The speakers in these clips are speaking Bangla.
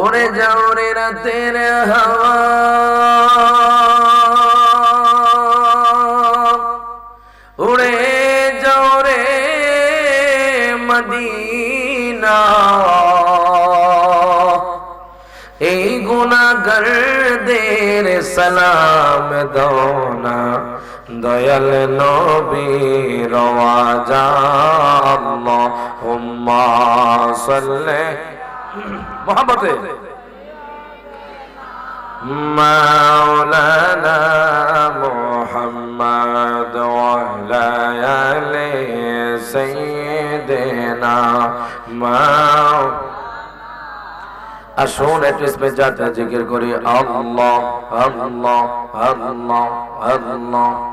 উড়ে যাও রে রাতের হাওয়া। উড়ে যাও রে মদিনা। এই গুণাগরদের সালাম দোনা দয়াল নবীর ওয়াজা আল্লাহুম্মা সাল্লি محمد. مولانا محمد وعلى يلي سيدنا مولانا أشهد أن اسم جاتا ذكر كوري الله الله الله الله الله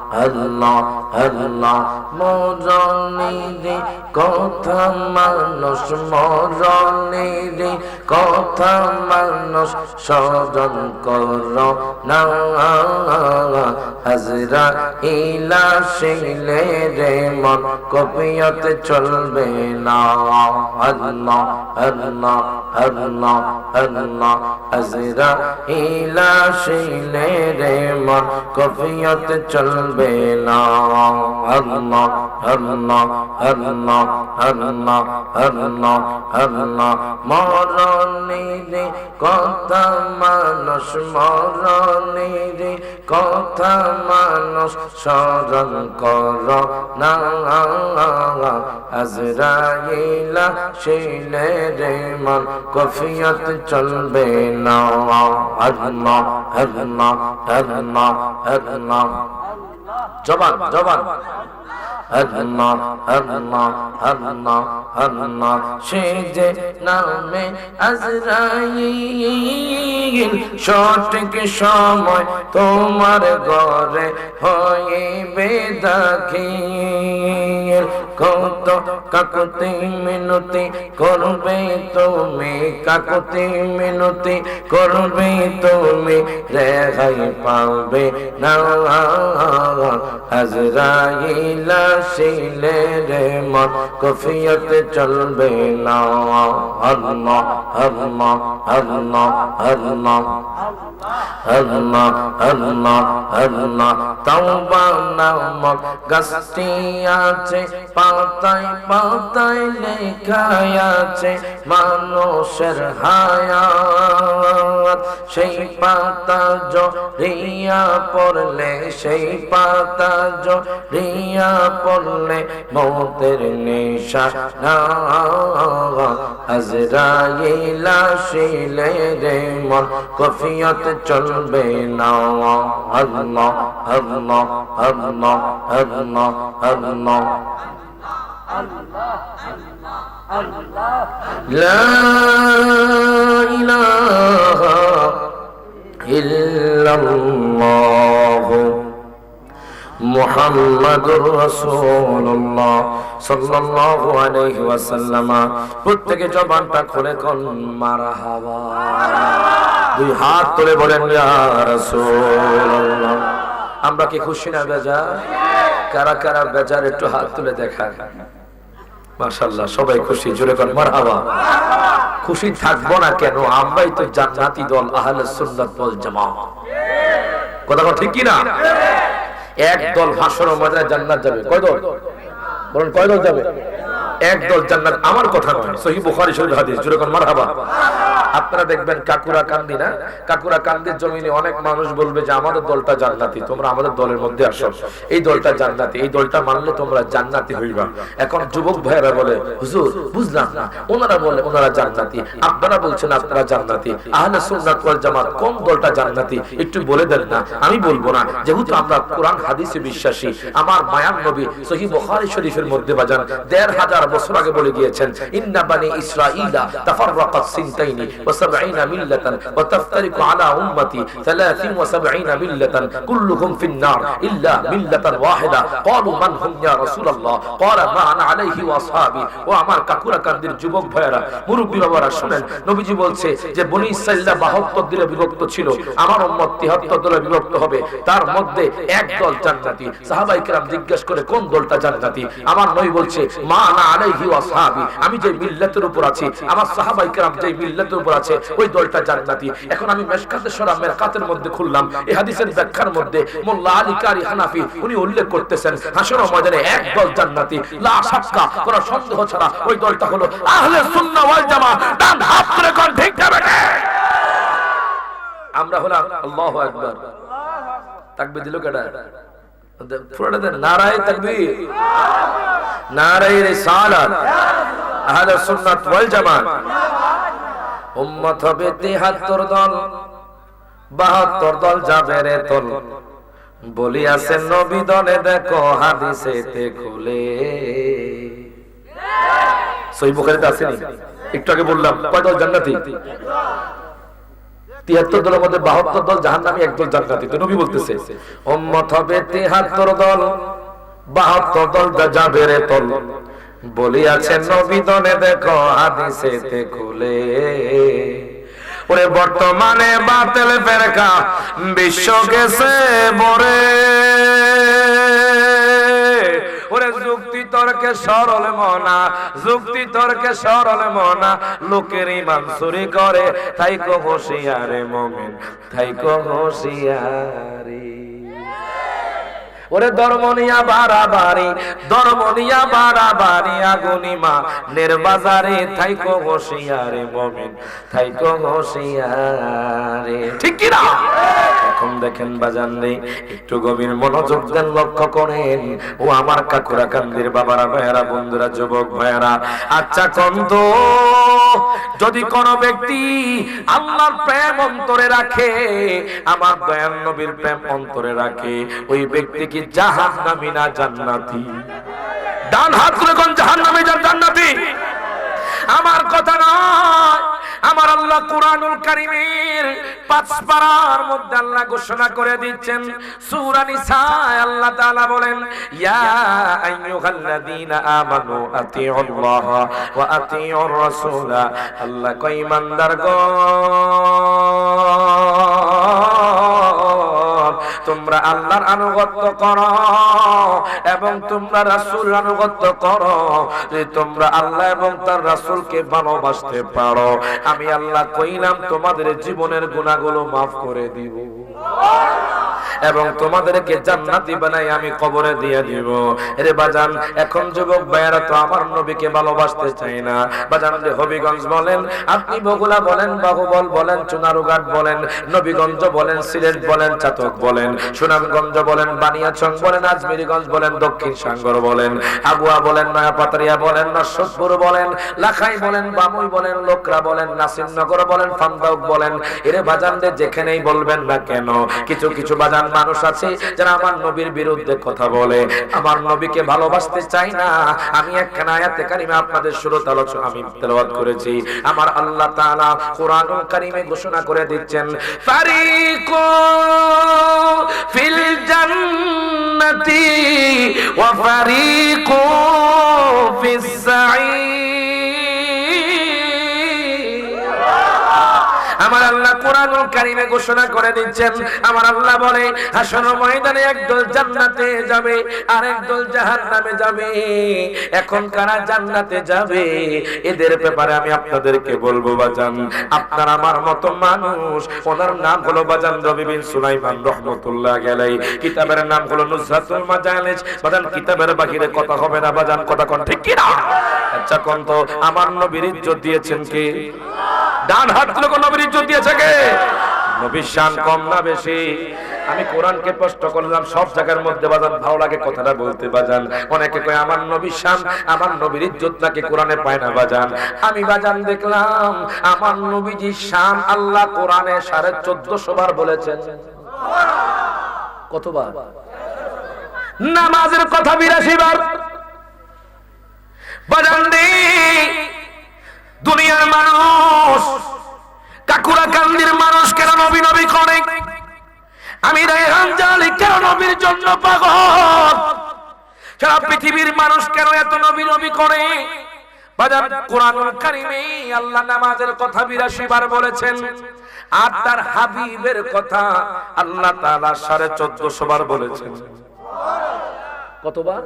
আল্লাহ আল্লাহ, মরণে কথা মানুষ মরণে কথা মানুষ স্মরণ কর না। হাজরা ইলা শিলে রে মন কপিয়ত চলবে না। আল্লাহ আল্লাহ আল্লাহ আল্লাহ, হাজরা ইলা শিলে রে মন কপিয়ত চলবে না আল্লাহ আল্লাহ আল্লাহ আল্লাহ আল্লাহ আল্লাহ মরণে কথা মানুষ মরণে কথা মানুষ স্মরণ কর না আজরাইলা শিলে রে মন কফিয়ত চলবে না আল্লাহ আল্লাহ আল্লাহ আল্লাহ জবান জবান আল্লাহ আল্লাহ আল্লাহ আল্লাহ সে যে নামে আজরাইল সঠিক সময় তোমার ঘরে হইবে দাখিল। কত কাকুতি মিনতি করবে তুমি? কাকুতি মিনতি করবে তুমি? রেহাই পাবে না। আজরাইলা শিলে রে মন কফিয়ত চলবে না। আল্লাহ আল্লাহ আল্লাহ আল্লাহ আল্লাহ আল্লাহ আল্লাহ তাওবা নামক গাছটি আছে পাতায় পাতায় লেখা আছে মানুষের হায়াত। সেই পাতা জড়িয়া পড়লে, সেই পাতা জড়িয়া পড়লে মৌতের নেশা না। আজরাইলা শিলে রে মন, কফিয়ত চলবে না। আল্লাহ আল্লাহ আল্লাহ আল্লাহ আল্লাহ। لا إله إلا الله মুহাম্মাদুর রাসূলুল্লাহ সাল্লাল্লাহু আলাইহি ওয়াসাল্লাম প্রত্যেকে জবানটা খুলে কোন মারহাবা দুই হাত তুলে বলেন ইয়া রাসূলুল্লাহ আমরা কি খুশি না বেজার কারা কারা বেজার একটু হাত তুলে দেখা মাশাআল্লাহ, সবাই খুশি, জোরে মার হাওয়া খুশি থাকব না কেন? আমরাই তো জান্নাতি দল, আহলে সুন্নাত ওয়াল জামা কথা ঠিক কি না এক দল ভাষণ ময়দানে জান্নাত যাবে। কয় দল? বলুন, কয় দল যাবে? এক দল জান্নাত, আমার কথা নয়, সহি বুখারী শরীফ হাদিস। জুরে কোন মারহাবা। আপনারা দেখবেন কাকুরা কান্দি না? কাকুরা কান্দির জমিনে অনেক মানুষ বলবে যে, আমাদের দলটা জান্নাতি, তোমরা আমাদের দলের মধ্যে আসো। এই দলটা জান্নাতি, এই দলটা মানলে তোমরা জান্নাতি হইবা। এখন যুবক ভাইয়েরা বলে, হুজুর, বুঝলাম না। ওনারা বলে, ওনারা জান্নাতি। আপনারা বলছেন, আপনারা জান্নাতি। আহলে সুন্নাত ওয়াল জামাত, কোন দলটা জান্নাতি? একটু বলে দেন না। আমি বলব না, যেহেতু আমরা কোরআন, হাদিসে বিশ্বাসী, আমার মায়ান নবী সহি বুখারী শরীফের মধ্যে বাজান, দেড় হাজার বছর আগে বলে গিয়েছেন, ইন্না বানি ইসরাঈলা তাফাররাকাত সিনতাইনি। وسبعين ملة وتفترق على أمتي ثلاث وسبعين ملة كلهم في النار إلا ملة واحدة قالوا من هم يا رسول الله قال ما أنا عليه وأصحابي وأمر কাকুরা কান্দির যুবক ভাইয়েরা মুরব্বী বাবারা শুনেন নবীজি বলছে যে বনি ইসরাইলরা 72 দিনে বিভক্ত ছিল আমার উম্মত 73 দলে বিভক্ত হবে তার মধ্যে এক দল জান্নাতি সাহাবাই কেরাম জিজ্ঞেস করে কোন দলটা জান্নাতি আমার নবী বলছে মা না আলাইহি ওয়াসহাবি আমি যে মিল্লাতের উপর আছি আমার সাহাবাই কেরাম যে মিল্লাতের উপর আছে, ওই দলটা জান্নাতি। এখন আমি মেশকাতে সরা মধ্যে খুললাম। এই হাদিসের ব্যাখ্যার মধ্যে মোল্লা আলী কারি হানাফি, উনি উল্লেখ করতেছেন, হাসর ময়দানে এক দল জান্নাতি। লা শাক্কা, কোনো সন্দেহ ছাড়া ওই দলটা হলো আহলে সুন্নাহ ওয়াল জামা ডান হাত করে কোন ঠিক যাবে আমরা হলাম আল্লাহু আকবার। তাকবীর দিল কেডা? পুরোটা দেন, নারায়ে তাকবীর। নারায়ে রিসালাত। আহলে সুন্নাত ওয়াল জামাত উম্মত হবে 73 দল 72 দল যাবে রে তল। বলিয়াছেন নবী দলে দেখো, হাদিসেতে খুলে। সহি বুখারীতে আসেনি একটু আগে বললাম, কয় দল জান্নাতি? তিয়াত্তর দলের মধ্যে বাহাত্তর দল জাহান নামে একদল জান্নাতি। তো নবী বলতেছে, উম্মত হবে তিয়াত্তর দল, বাহাত্তর দল যাবে রে তল। বলিয়াছেন নবী দলে দেখো, হাদিসেতে খুলে। ওরে, বর্তমানে বাতেল ফেরকা, বিশ্ব গেছে বরে ওরে, যুক্তি তর্কে সরল মনা, যুক্তি তর্কে সরল মনা, লোকের ইমান চুরি করে, তাই কো হুঁশিয়ারে মমিন, তাই কো ওরে ধর্মনিয়া বাড়াবাড়ি ধর্মনিয়া বাড়াবাড়ি আগুনিমা নির্বাজারে থাইকো হোশিয়ারে মমিন, থাইকো হোশিয়ারে। ঠিক কি না এখন দেখেন বাজান নেই। একটু গভীর মনোযোগ দেন, লক্ষ্য করেন। ও আমার কাকুরা কান্দির বাবারা, ভাইয়ারা, বন্ধুরা, যুবক ভাইয়ারা। আচ্ছা কন্ত যদি কোন ব্যক্তি আল্লাহর প্রেম অন্তরে রাখে, আমার দয়াল নবীর প্রেম অন্তরে রাখে, ওই ব্যক্তি কি জাহান নামি না জান্নাতি? ডান হাত কোন জাহান নামে জান্নাতি? আমার কথা নয়। আমার আল্লাহ কুরআনুল কারীমের পাঁচ পারার মধ্যে আল্লাহ ঘোষণা করে দিচ্ছেন। সূরা নিসা আল্লাহ তাআলা বলেন, ইয়া আইয়ুহাল্লাযীনা আমানু আতিউল্লাহ ওয়া আতিউর রাসূলা। আল্লাহ কয় ইমানদার গো তোমরা আল্লাহর আনুগত্য করো এবং তোমরা রাসূল আনুগত্য করো যে তোমরা আল্লাহ এবং তার রাসূলকে ভালোবাসতে পারো। আমি আল্লাহ কইলাম, তোমাদের জীবনের গুণাগুলো মাফ করে দিব। এবং তোমাদেরকে জান্নাতি বানাই আমি কবরে দিয়ে দিব। রে বাজান, এখন যুবক ভাইয়ারা তো আমার নবীকে ভালোবাসতে চাই না। বাজান রে হবিগঞ্জ বলেন, আপনি বগুলা বলেন, বাহুবল বলেন, চুনারুঘাট বলেন, নবীগঞ্জ বলেন, সিলেট বলেন, চাতক বলেন, সুনামগঞ্জ বলেন, বানিয়াচং বলেন, আজমিরিগঞ্জ বলেন, দক্ষিণ সাঙ্গর বলেন আবুয়া বলেন, নয়াপাতারিয়া বলেন নরসদপুর বলেন, লাখাই বলেন, বামুই বলেন, লোকরা বলেন, নাসিমনগর বলেন, ফান্দাউক বলেন। এরে বাজান যেখানেই বলবেন না কেন? কিছু কিছু বাজান মানুষ আছে, যারা আমার নবীর বিরুদ্ধে কথা বলে, আমার নবীকে ভালোবাসতে চাই না। আমি একখানা আয়াতে কারিমে আপনাদের শুরুতে আলোচনা আমি তেলাওয়াত করেছি। আমার আল্লাহ তাআলা কোরআনুল কারিমে ঘোষণা করে দিচ্ছেন, ফারিকু ফিল জান্নাতি ওয়া ফারিকু কারিমে ঘোষণা করে দিচ্ছেন। আমার আল্লাহ বলে, হাসর ময়দানে একদল জান্নাতে যাবে, আর একদল জাহান্নামে যাবে। এখন কারা জান্নাতে যাবে? এদের ব্যাপারে আমি আপনাদেরকে বলব, বাজান। আপনার আমার মতো মানুষ, ওনার নাম হলো বাজান রবি বিন সুলাইমান রহমতুল্লাহ গেলাই কিতাবের নাম হলো নুসরাতুল মাজালিস। বাজান, কিতাবের বাহিরে কথা হবে না, বাজান, কথা কোন ঠিক কি না আচ্ছা কোন তো, আমার নবীর ইজ্জত দিয়েছেন কে? ডান হাত তুলে কোন নবীর ইজ্জত দিয়েছে কে? নবীর শান কম না বেশি। আমি কোরআনকে প্রশ্ন করলাম, সব জায়গার মধ্যে বাজান ভালো লাগে, কথাটা বলতে বাজান। অনেকে কয়, আমার নবীর শান, আমার নবীর ইজ্জত নাকি কোরআনে পায় না বাজান? আমি বাজান দেখলাম, আমার নবীজির শান আল্লাহ কোরআনে সাড়ে চোদ্দশো বার বলেছেন। কতবার? নামাজের কথা বিরাশি বার। বাজান দুনিয়ার মানুষ কাকুরা কান্দির মানুষ কেন নবী নবী করে? আমি রেহান কেন নবীর জন্য পাগল? সারা পৃথিবীর মানুষ কেন এত নবী নবী করে? আল্লাহ নামাজের কথা বলেছেন হাবিবের কথা আল্লাহ বার বলেছেন। কতবার?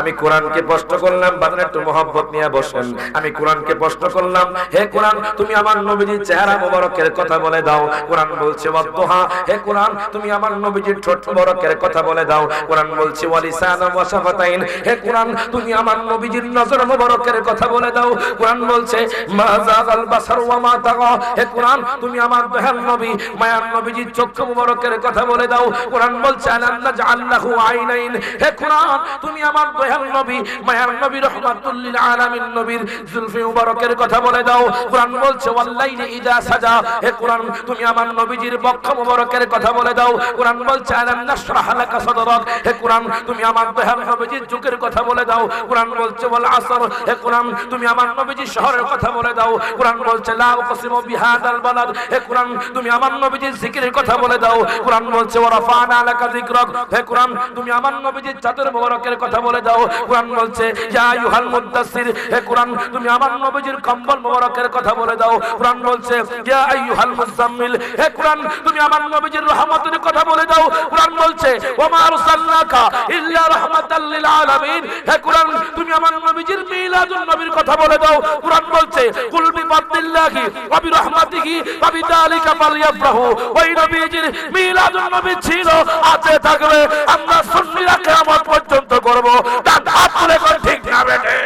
আমি কোরআনকে প্রশ্ন করলাম বাজারে একটু মহব্বত নিয়ে বসেন। আমি কোরআনকে প্রশ্ন করলাম, হে কোরআন, তুমি আমার নবীজির চেহারা মোবারকের কথা বলে দাও। কোরআন বলছে, ওয়াদ্দুহা, হে কোরআন, তুমি আমার নবীজির ঠোঁট মোবারকের কথা বলে দাও। কোরআন বলছে ওয়ালিসান ওয়া হে কোরআন, তুমি আমার নবীজির নজর মোবারকের কথা বলে দাও। কোরআন বলছে, মা বাসার ওয়া মা তাগা, হে কোরআন, তুমি আমার দয়াল নবী, মায়ার নবীজির চক্ষু মোবারকের কথা বলে দাও। কোরআন বলছে আলান্না জাআল্লাহু আইনাইন, হে কোরআন, তুমি আমার দয়াল নবী মায়ার নবী রহমাতুল লিল আলামিন নবীর জুলফি মুবারকের কথা বলে দাও। কোরআন বলছে, ওয়াল্লাইলি ইদা সাজা। হে কোরআন, তুমি আমার নবীজির বক্ষ মুবারকের কথা বলে দাও। কোরআন বলছে, আলাম নাশরাহ লাকা সাদরাক? হে কোরআন, তুমি আমার দয়াল নবীজির যুগের কথা বলে দাও। কোরআন বলছে ওয়াল আসর হে কোরআন, তুমি আমার নবীজির শহরের কথা বলে দাও। কোরআন বলছে, লা উকসিমু বিহাদাল বালাদ। হে কোরআন, তুমি আমার নবীজির জিকিরের কথা বলে দাও। কোরআন বলছে, ওয়া রাফানা লাকা যিকরাক। হে কোরআন, তুমি আমার নবীজির চাদর মোবারকের কথা বলে দাও। কোরআন বলছে, ইয়া আইয়ুহাল মুদ্দাসসির হে কোরআন, তুমি আমার নবীজির কম্বল মোবারকের কথা বলে দাও। কোরআন বলছে, ইয়া আইয়ুহাল মুজাম্মিল হে কোরআন, তুমি আমার নবীজির রহমতের কথা বলে দাও। কোরআন বলছে, ওয়া মা আরসালনাকা ইল্লা রাহমাতাল লিল আলামিন, হে কোরআন, তুমি আমার নবীজির মিলাদুন নবীর কথা বলে দাও। কোরআন বলছে, কুল বিফাদিল্লাহি ওয়া বিরহমাতিহি ওয়া বিযালিকা ফালইফরাহু ওই নবীজির মিলাদুন নবী ছিল, আছে থাকবে, আমরা সুন্নিরা কিয়ামত পর্যন্ত করব তার হাত তুলে কোন ঠিক না বেটে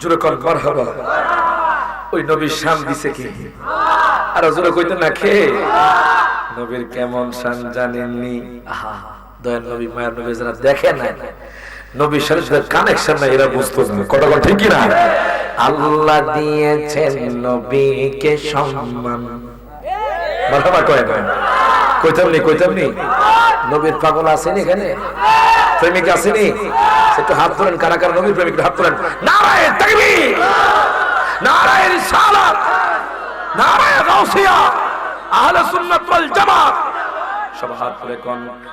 জোরে কর মারহাবা ওই নবীর শান দিছে কি? আর জোরে কইতে না খে নবীর কেমন শান জানেননি? আহা, দয়াল নবী, মায়ের নবী যারা দেখে না নবীর সাথে কানেকশন নাই, এরা বুঝতো না। কথা কথা ঠিক না আল্লাহ দিয়েছেন নবীকে সম্মান। মারহাবা কয় না? কইতাম নি কইতাম নি? নবীর পাগল আছেন এখানে? প্রেমিক আসেনি একটু হাত তোলেন কারা কারা নবীর প্রেমিক হাত তোলেন। নারায়ণ তাকবীর! নারায়ণ সালাত! নারায়ণ গাউসিয়া আহলে সুন্নাত ওয়াল জামাত! সব হাত কোন